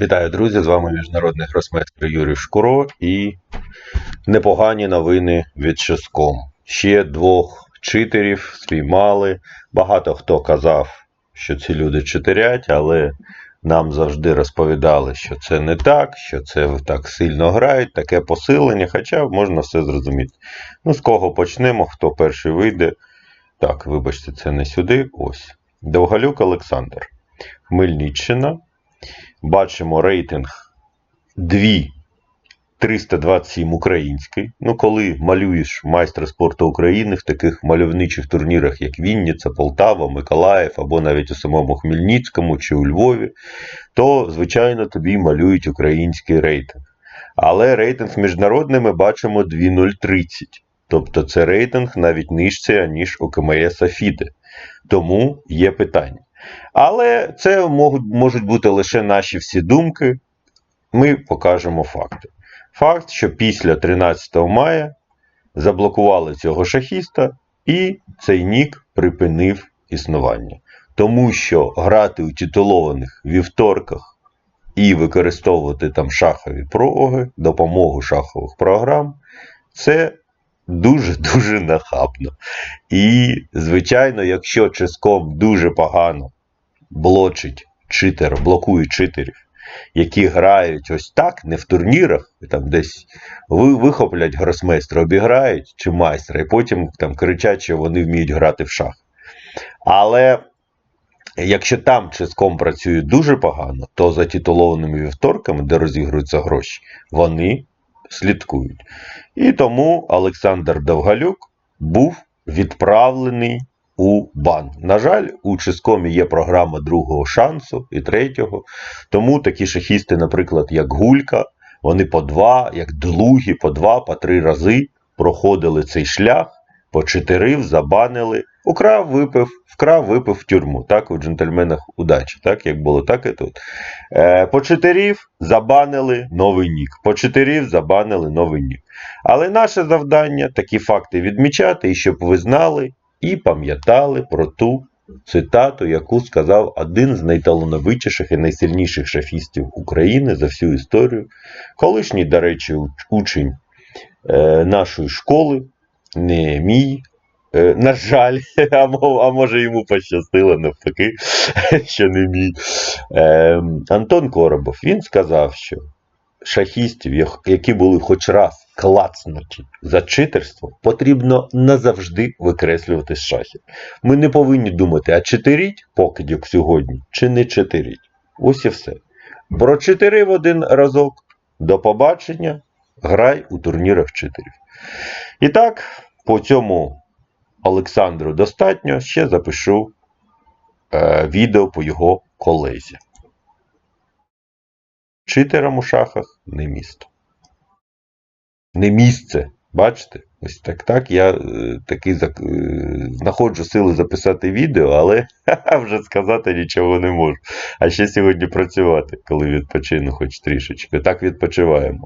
Вітаю, друзі! З вами міжнародний гросмейстер Юрій Шкуро і непогані новини від Ческом. Ще двох читерів спіймали. Багато хто казав, що ці люди читерять, але нам завжди розповідали, що це не так, що це так сильно грають, таке посилення, хоча можна все зрозуміти. Ну, з кого почнемо, хто перший вийде. Так, вибачте, це не сюди. Ось. Довгалюк Олександр. Хмельниччина. Бачимо рейтинг 2 327 український. Ну, коли малюєш майстра спорту України в таких мальовничих турнірах, як Вінниця, Полтава, Миколаїв або навіть у самому Хмельницькому чи у Львові, то, звичайно, тобі малюють український рейтинг. Але рейтинг міжнародний ми бачимо 2030. Тобто це рейтинг навіть нижче, ніж у КМС Афіде. Тому є питання. Але це можуть, бути лише наші всі думки. Ми покажемо факти. Факт, що після 13 мая заблокували цього шахіста, і цей нік припинив існування. Тому що грати у титулованих вівторках і використовувати там шахові проги, допомогу шахових програм, це дуже-дуже нахабно. І, звичайно, якщо ческом дуже погано блочить читер, блокує читерів, які грають ось так, не в турнірах, там десь ви, вихоплять гросмейстра, обіграють чи майстра, і потім там кричать, що вони вміють грати в шах. Але якщо там ческом працює дуже погано, то за титулованими вівторками, де розігруються гроші, вони слідкують. І тому Олександр Довгалюк був відправлений у бан. На жаль, у Ческомі є програма другого шансу і третього. Тому такі шахісти, наприклад, як Гулька, вони по два, як Длугі, по два, по три рази проходили цей шлях, почитерив, забанили, украв, випив, вкрав, випив в тюрму. Так, у джентльменах удачі, так, як було, так і тут. Е, почитерів, забанили новий нік. Почитерів, забанили новий нік. Але наше завдання такі факти відмічати, і щоб ви знали і пам'ятали про ту цитату, яку сказав один з найталановитіших і найсильніших шахістів України за всю історію, колишній, до речі, учень е, нашої школи, не мій. Е, на жаль, а, може йому пощастило навпаки, що не мій. Е, Антон Коробов він сказав, що шахістів, які були хоч раз клацнуті за читерство, потрібно назавжди викреслювати з шахів. Ми не повинні думати, а читеріть покидьок сьогодні, чи не читеріть. Ось і все. Прочитерив один разок, до побачення, грай у турнірах читерів. І так, по цьому Олександру достатньо, ще запишу е, відео по його колезі. Читерам у шахах не місто. Не місце. Бачите? Ось так так. Я е, таки зак... е, знаходжу сили записати відео, але вже сказати нічого не можу. А ще сьогодні працювати, коли відпочину хоч трішечки. Так відпочиваємо.